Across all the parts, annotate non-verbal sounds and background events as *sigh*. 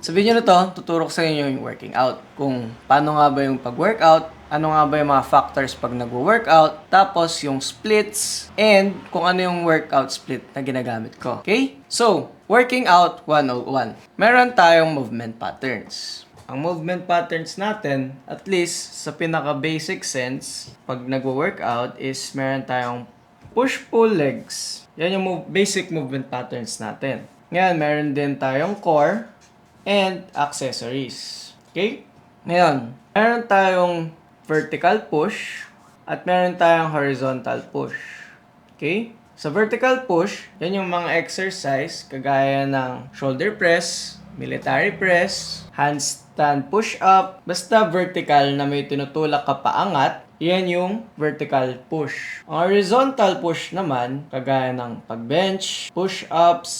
Sa video na to, tuturo ko sa inyo yung working out. Kung paano nga ba yung pag-workout, ano nga ba yung mga factors pag nag-workout, tapos yung splits, and kung ano yung workout split na ginagamit ko. Okay? So, working out 101. Meron tayong movement patterns. Ang movement patterns natin, at least sa pinaka-basic sense, pag nag-workout is meron tayong push-pull legs. Yan yung move- basic movement patterns natin. Ngayon, meron din tayong core and accessories. Okay? Ngayon, meron tayong vertical push at meron tayong horizontal push. Okay? Sa vertical push, yan yung mga exercise kagaya ng shoulder press, military press, handstand push-up, basta vertical na may tinutulak ka paangat, yan yung vertical push. Ang horizontal push naman, kagaya ng pag-bench, push-ups,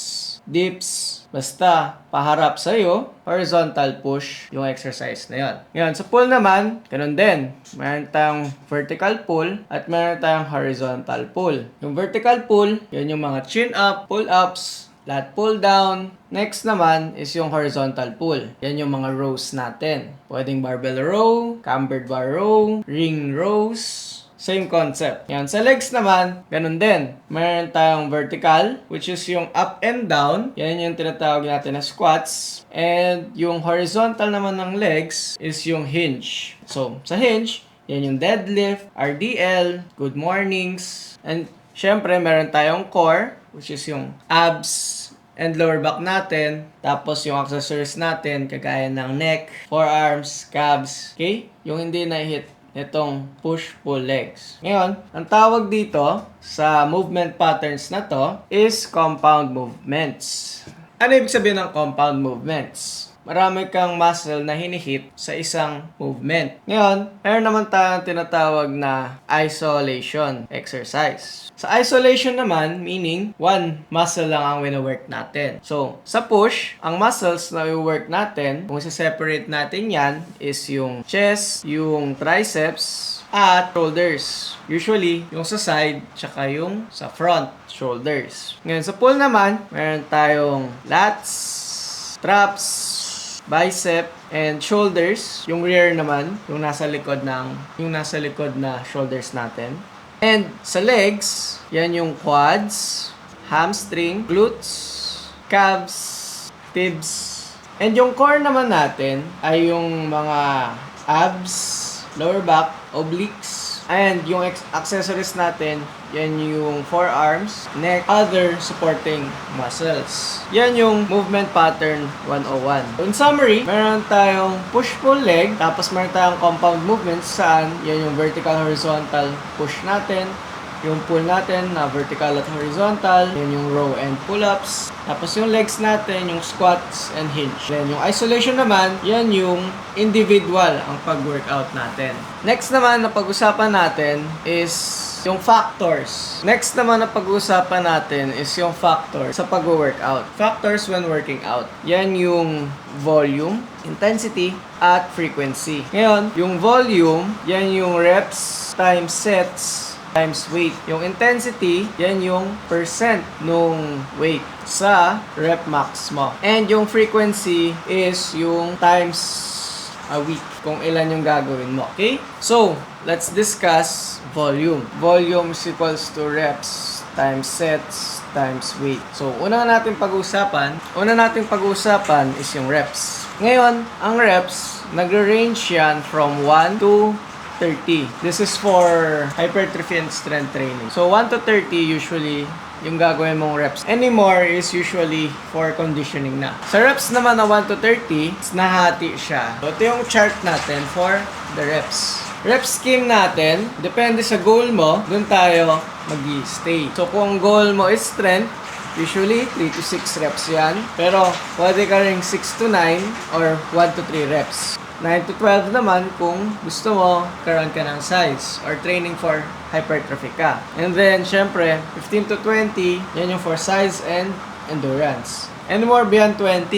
dips, basta paharap sa'yo, horizontal push yung exercise na yon. Ngayon, sa pull naman, ganun din. Meron tayong vertical pull at meron tayong horizontal pull. Yung vertical pull, yan yung mga chin up, pull ups, lat pull down. Next naman is yung horizontal pull. Yan yung mga rows natin. Pwedeng barbell row, cambered bar row, ring rows, Same concept. Yan. Sa legs naman, ganun din. Meron tayong vertical, which is yung up and down. Yan yung tinatawag natin na squats. And yung horizontal naman ng legs is yung hinge. So, sa hinge, yan yung deadlift, RDL, good mornings. And syempre, meron tayong core, which is yung abs, and lower back natin. Tapos yung accessories natin, kagaya ng neck, forearms, calves. Okay? Yung hindi na-hit itong push-pull legs. Ngayon, ang tawag dito sa movement patterns na to is compound movements. Ano ibig sabihin ng compound movements? Marami kang muscle na hinihit sa isang movement. Ngayon, meron naman tayong tinatawag na isolation exercise. Sa isolation naman, meaning one muscle lang ang wino-work natin. So, sa push, ang muscles na i-work natin, kung separate natin yan, is yung chest, yung triceps, at shoulders. Usually, yung sa side, tsaka yung sa front shoulders. Ngayon, sa pull naman, meron tayong lats, traps, bicep, and shoulders. Yung rear naman, yung nasa likod ng, yung nasa likod na shoulders natin. And sa legs, yan yung quads, hamstring, glutes, calves, tibs. And yung core naman natin ay yung mga abs, lower back, obliques, and yung accessories natin, yan yung forearms, neck, other supporting muscles. Yan yung movement pattern 101. In summary, meron tayong push-pull leg, tapos meron tayong compound movements saan yan yung vertical horizontal push natin, yung pull natin na vertical at horizontal, yan yung row and pull-ups. Tapos yung legs natin, yung squats and hinge. Then yung isolation naman, yan yung individual ang pag-workout natin. Next naman na pag-usapan natin is yung factors. Next naman na pag-uusapan natin is yung factor sa pag-workout. Factors when working out. Yan yung volume, intensity, at frequency. Ngayon, yung volume, yan yung reps times sets times weight. Yung intensity, yan yung percent nung weight sa rep max mo. And yung frequency is yung times a week kung ilan yung gagawin mo. Okay? So, let's discuss volume. Volume is equals to reps times sets times weight. So, una natin pag-usapan, una natin pag-usapan is yung reps. Ngayon, ang reps, nagre-range yan from 1 to 30. This is for hypertrophy and strength training. So 1 to 30 usually yung gagawin mong reps. Anymore is usually for conditioning na. Sa reps naman na 1 to 30, is nahati siya. So ito yung chart natin for the reps. Rep scheme natin, depende sa goal mo, dun tayo mag stay So kung goal mo is strength, Usually, 3 to 6 reps yan. Pero, pwede ka ring 6 to 9 or 1 to 3 reps. 9 to 12 naman kung gusto mo karoon ka ng size or training for hypertrophy ka. And then, syempre, 15 to 20, yan yung for size and endurance. And more beyond 20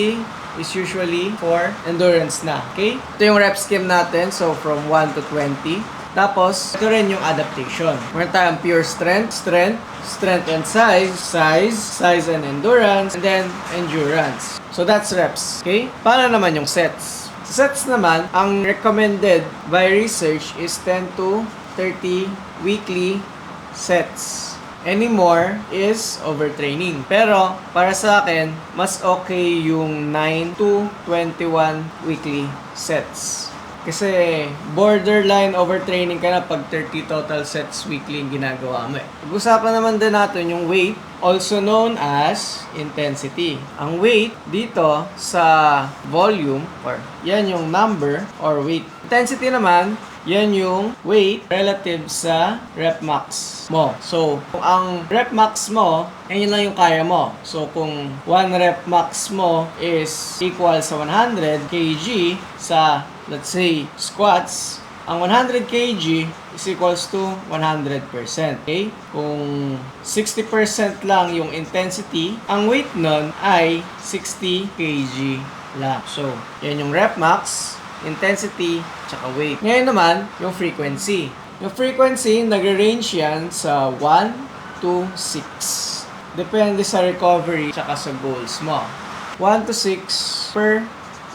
is usually for endurance na. Okay? Ito yung rep scheme natin. So, from 1 to 20. Tapos, ito rin yung adaptation. Meron tayong pure strength, strength, strength and size, size, size and endurance, and then endurance. So that's reps. Okay? Paano naman yung sets? Sets naman, ang recommended by research is 10 to 30 weekly sets. Any more is overtraining. Pero, para sa akin, mas okay yung 9 to 21 weekly sets. Kasi borderline overtraining ka na pag 30 total sets weekly yung ginagawa mo eh. Pag-usapan naman din natin yung weight, also known as intensity. Ang weight dito sa volume, or yan yung number or weight. Intensity naman, yan yung weight relative sa rep max mo. So, kung ang rep max mo, yan yun lang yung kaya mo. So, kung 1 rep max mo is equal sa 100 kg sa, let's say, squats, ang 100 kg is equals to 100%. Okay? Kung 60% lang yung intensity, ang weight nun ay 60 kg lang. So, yan yung rep max, intensity, tsaka weight. Ngayon naman, yung frequency. Yung frequency, nagre-range yan sa 1 to 6. Depende sa recovery tsaka sa goals mo. 1 to 6 per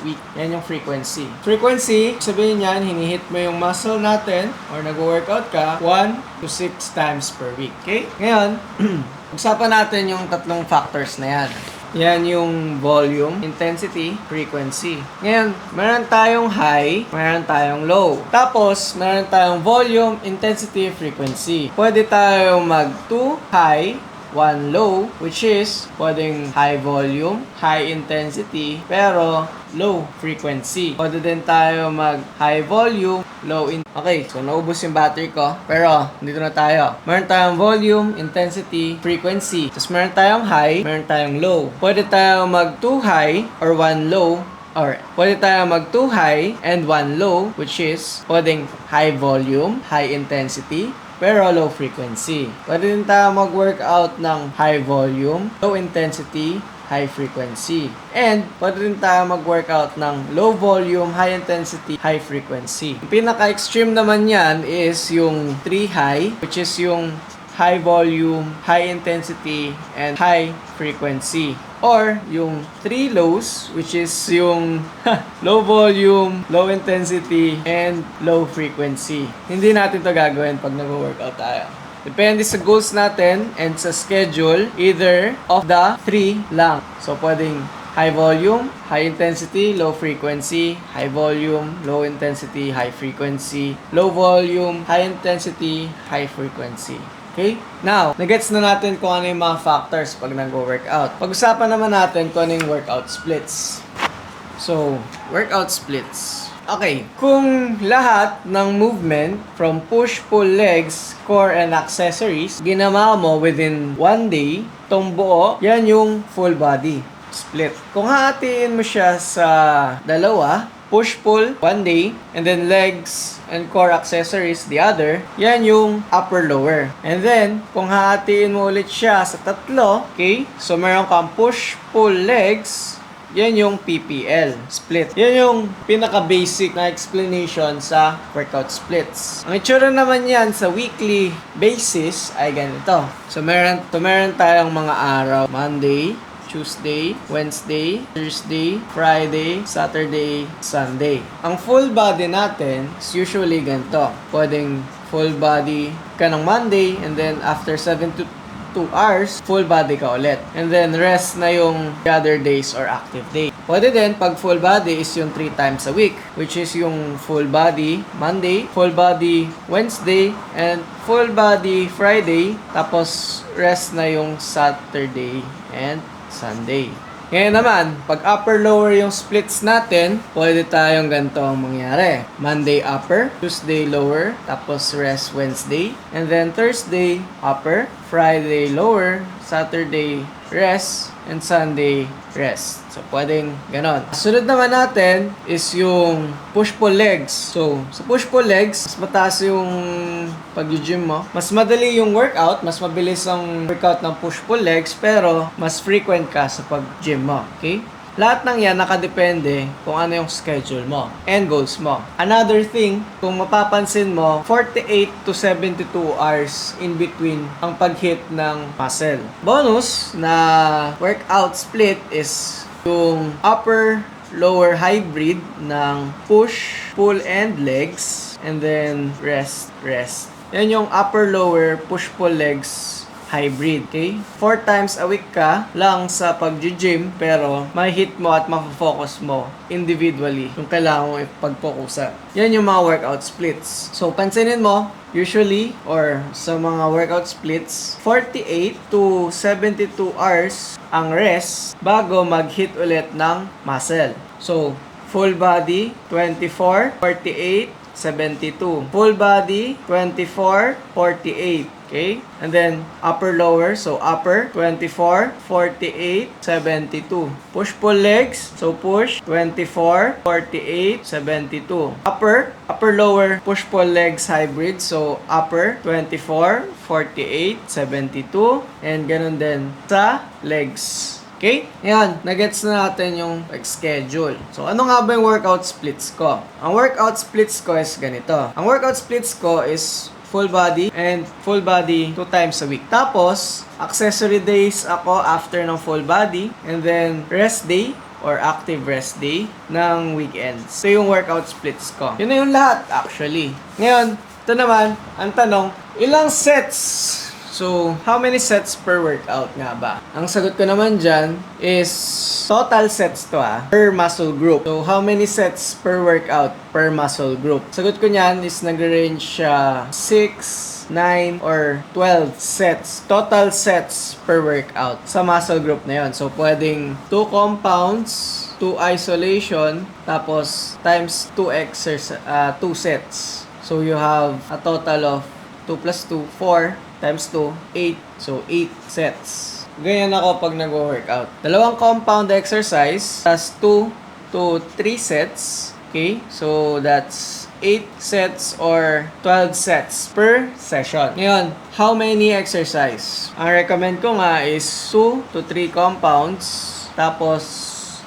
week. Yan yung frequency. Frequency, sabihin niyan, hinihit mo yung muscle natin or nag-workout ka 1 to 6 times per week. Okay? Ngayon, *clears throat* usapan natin yung tatlong factors na yan. Yan yung volume, intensity, frequency. Ngayon, meron tayong high, meron tayong low. Tapos, meron tayong volume, intensity, frequency. Pwede tayong mag 2 high, 1 low, which is pwedeng high volume, high intensity, pero low frequency. Pwede din tayo mag high volume, low in... Okay, so naubos yung battery ko. Pero, dito na tayo. Meron tayong volume, intensity, frequency. Tapos meron tayong high, meron tayong low. Pwede tayong mag 2 high or 1 low or pwede tayo mag 2 high and 1 low which is pwedeng high volume, high intensity, pero low frequency. Pwede din tayo mag-workout ng high volume, low intensity, high frequency. And pwede din tayo mag-workout ng low volume, high intensity, high frequency. Yung pinaka-extreme naman yan is yung 3 high, which is yung high volume, high intensity, and high frequency. Or yung 3 lows, which is yung low volume, low intensity, and low frequency. Hindi natin to gagawin pag nag-workout tayo. Depende sa goals natin and sa schedule, either of the 3 lang. So, pwedeng high volume, high intensity, low frequency, high volume, low intensity, high frequency, low volume, high intensity, high frequency. Okay? Now, nagets na natin kung ano yung mga factors pag nag-workout. Pag-usapan naman natin kung ano yung workout splits. So, workout splits. Okay, kung lahat ng movement from push-pull legs, core, and accessories, ginawa mo within one day, tong buo, yan yung full body split. Kung hahatiin mo siya sa dalawa, push-pull one day, and then legs and core accessories the other, yan yung upper-lower. And then, kung hahatiin mo ulit siya sa tatlo, okay, so meron kang push-pull legs, yan yung PPL, split. Yan yung pinaka-basic na explanation sa workout splits. Ang itsura naman yan sa weekly basis ay ganito. So, meron, to meron tayong mga araw. Monday, Tuesday, Wednesday, Thursday, Friday, Saturday, Sunday. Ang full body natin is usually ganito. Pwedeng full body ka ng Monday and then after 7 to 2 hours, full body ka ulit. And then rest na yung the other days or active day. Pwede din pag full body is yung 3 times a week, which is yung full body Monday, full body Wednesday, and full body Friday, tapos rest na yung Saturday and Sunday. Ngayon naman, pag upper-lower yung splits natin, pwede tayong ganito ang mangyari. Monday upper, Tuesday lower, tapos rest Wednesday, and then Thursday upper, Friday lower, Saturday rest, and Sunday rest. So, pwedeng ganon. Sunod naman natin is yung push-pull legs. So, sa push-pull legs, mas mataas yung pag-gym mo. Mas madali yung workout, mas mabilis ang workout ng push-pull legs, pero mas frequent ka sa pag-gym mo. Okay? Lahat ng yan nakadepende kung ano yung schedule mo and goals mo. Another thing, kung mapapansin mo, 48 to 72 hours in between ang pag-hit ng muscle. Bonus na workout split is yung upper lower hybrid ng push, pull, and legs. And then rest, rest. Yan yung upper lower push, pull, legs hybrid, okay? Four times a week ka lang sa pag-gym pero may hit mo at mafocus mo individually yung kailangan mo ipag-focusan. Yan yung mga workout splits. So, pansinin mo, usually, or sa mga workout splits, 48 to 72 hours ang rest bago mag-hit ulit ng muscle. So, full body, 24, 48, 72. Full body, 24, 48. Okay? And then, upper lower. So, upper, 24, 48, 72. Push-pull legs. So, push, 24, 48, 72. Upper, upper lower, push-pull legs hybrid. So, upper, 24, 48, 72. And ganun din sa legs. Okay? Yan, nagets na natin yung schedule. So, ano nga ba yung workout splits ko? Ang workout splits ko is ganito. Ang workout splits ko is full body and full body two times a week. Tapos, accessory days ako after ng full body and then rest day or active rest day ng weekends. So, yung workout splits ko. Yun na yung lahat actually. Ngayon, ito naman, ang tanong, ilang sets So, how many sets per workout nga ba? Ang sagot ko naman dyan is total sets to ah, per muscle group. So, how many sets per workout per muscle group? Sagot ko niyan is nag-range siya 6, 9, or 12 sets. Total sets per workout sa muscle group na yon. So, pwedeng 2 compounds, 2 isolation, tapos times 2 exercise, uh, 2 sets. So, you have a total of 2 plus 2, 4 times 2, 8. So, 8 sets. Ganyan ako pag nag-workout. Dalawang compound exercise, tas 2 to 3 sets. Okay? So, that's 8 sets or 12 sets per session. Ngayon, how many exercise? Ang recommend ko nga is 2 to 3 compounds, tapos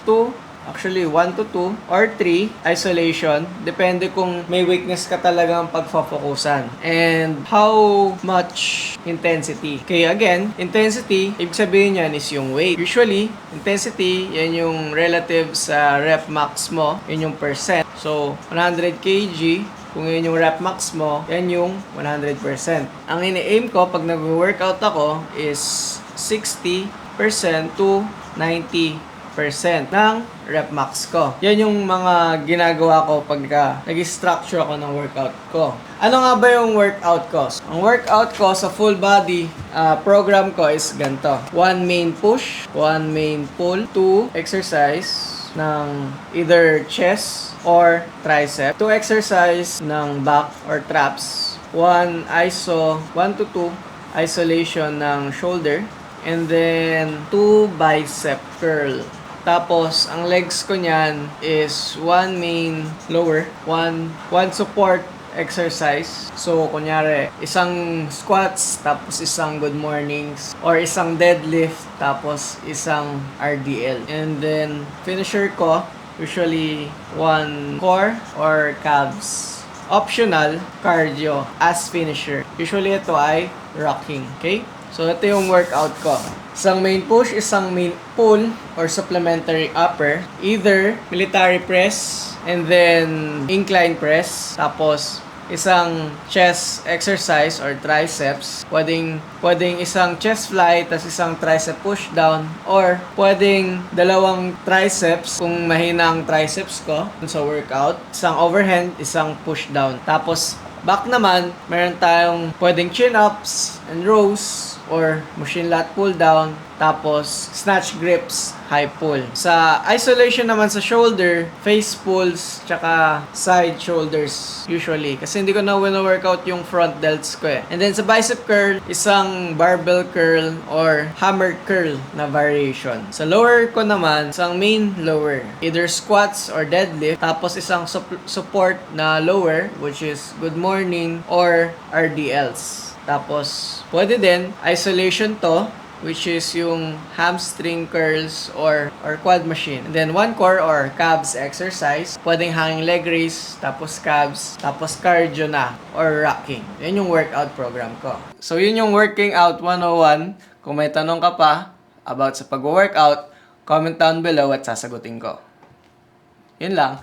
2 Actually, 1 to 2 or 3 isolation. Depende kung may weakness ka talagang pagfafokusan. And how much intensity. Okay, again, intensity, ibig sabihin yan is yung weight. Usually, intensity, yan yung relative sa rep max mo. Yan yung percent. So, 100 kg, kung yun yung rep max mo, yan yung 100%. Ang ini-aim ko pag nag-workout ako is 60% to 90% ng rep max ko. Yan yung mga ginagawa ko pagka nag-structure ako ng workout ko. Ano nga ba yung workout ko? Ang workout ko sa full body ah, program ko is ganito. One main push, one main pull, two exercise ng either chest or tricep, two exercise ng back or traps, one iso, 1 to 2 isolation ng shoulder, and then two bicep curl. Tapos, ang legs ko niyan is one main lower, one one support exercise. So, kunyari, isang squats, tapos isang good mornings, or isang deadlift, tapos isang RDL. And then, finisher ko, usually one core or calves. Optional, cardio as finisher. Usually ito ay rocking. Okay? So, ito yung workout ko. Isang main push, isang main pull, or supplementary upper. Either military press, and then incline press. Tapos, isang chest exercise or triceps. Pwedeng, pwedeng isang chest fly, tas isang tricep push down. Or, pwedeng dalawang triceps kung mahina ang triceps ko sa workout. Isang overhand, isang push down. Tapos, back naman, meron tayong pwedeng chin-ups and rows or machine lat pull down, tapos snatch grips, high pull. Sa isolation naman sa shoulder, face pulls, tsaka side shoulders usually. Kasi hindi ko na wino-workout yung front delts ko eh. And then sa bicep curl, isang barbell curl or hammer curl na variation. Sa lower ko naman, isang main lower. Either squats or deadlift. Tapos isang sup- support na lower, which is good morning or RDLs. Tapos, pwede din, isolation to, which is yung hamstring curls or or quad machine. And then one core or calves exercise, pwedeng hanging leg raise, tapos calves, tapos cardio na or rocking. Yan yung workout program ko. So yun yung working out 101. Kung may tanong ka pa about sa pag-workout, comment down below at sasagutin ko. Yun lang.